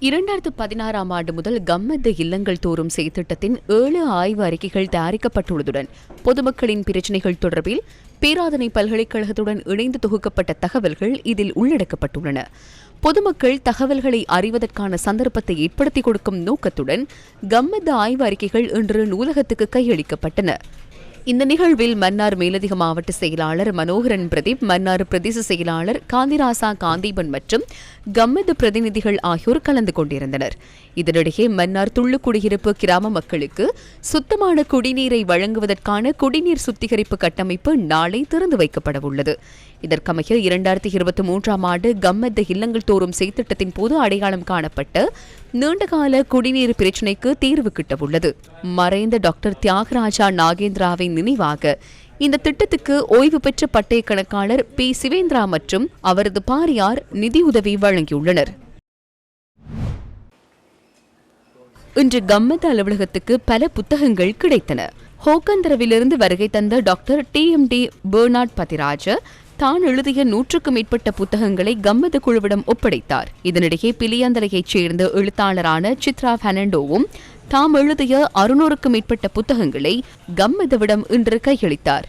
இரண்டாயிரத்து பதினாறாம் ஆண்டு முதல் கம்மத்த இல்லங்கள் தோறும் செய்திட்டத்தின் ஏழு ஆய்வு அறிக்கைகள் தயாரிக்கப்பட்டுள்ளதுடன் பொதுமக்களின் பிரச்சினைகள் தொடர்பில் பேராதனை பல்கலைக்கழகத்துடன் இணைந்து தொகுக்கப்பட்ட தகவல்கள் இதில் உள்ளடக்கப்பட்டுள்ளன. பொதுமக்கள் தகவல்களை அறிவதற்கான சந்தர்ப்பத்தை ஏற்படுத்திக் கொடுக்கும் நோக்கத்துடன் கம்மத்த ஆய்வு அறிக்கைகள் இன்று நூலகத்துக்கு கையளிக்கப்பட்டன. இந்த நிகழ்வில் மன்னார் மேலதிக மாவட்ட செயலாளர் மனோகரன் பிரதீப் மன்னார் பிரதேச செயலாளர் காந்திராசா காந்தீபன் மற்றும் கம்மது பிரதிநிதிகள் ஆகியோர் கலந்து கொண்டிருந்தனர். இதனிடையே மன்னார் துள்ளு குடியிருப்பு கிராம மக்களுக்கு சுத்தமான குடிநீரை வழங்குவதற்கான குடிநீர் சுத்திகரிப்பு கட்டமைப்பு நாளை திறந்து வைக்கப்பட உள்ளது. இதற்கமைய இரண்டாயிரத்தி இருபத்தி மூன்றாம் ஆண்டு கம்மத்த இல்லங்கள் தோறும் செய்திட்டத்தின் போது அடையாளம் காணப்பட்ட நீண்டகால குடிநீர் பிரச்சினைக்கு தீர்வு கிட்டவுள்ளது. மறைந்த டாக்டர் தியாகராஜா நாகேந்திராவின் நினைவாக இந்த திட்டத்துக்கு ஓய்வு பெற்ற பட்டய கணக்காளர் பி. சிவேந்திரா மற்றும் அவரது பாரியார் நிதியுதவி வழங்கியுள்ளனர். இன்று கம்மத் அலுவலகத்துக்கு பல புத்தகங்கள் கிடைத்தன. ஹோக்கந்தரவிலிருந்து வருகை தந்த doctor D. M. D. Bernard Pathiraja தான் எழுதிய நூற்றுக்கும் மேற்பட்ட புத்தகங்களை கம்மது குழுவிடம் ஒப்படைத்தார். இதனிடையே பிலியந்தலையைச் சேர்ந்த எழுத்தாளரான சித்ரா பெர்னாண்டோவும் தாம் எழுதிய அறுநூறுக்கும் மேற்பட்ட புத்தகங்களை கம்மதுவிடம் இன்று கையளித்தார்.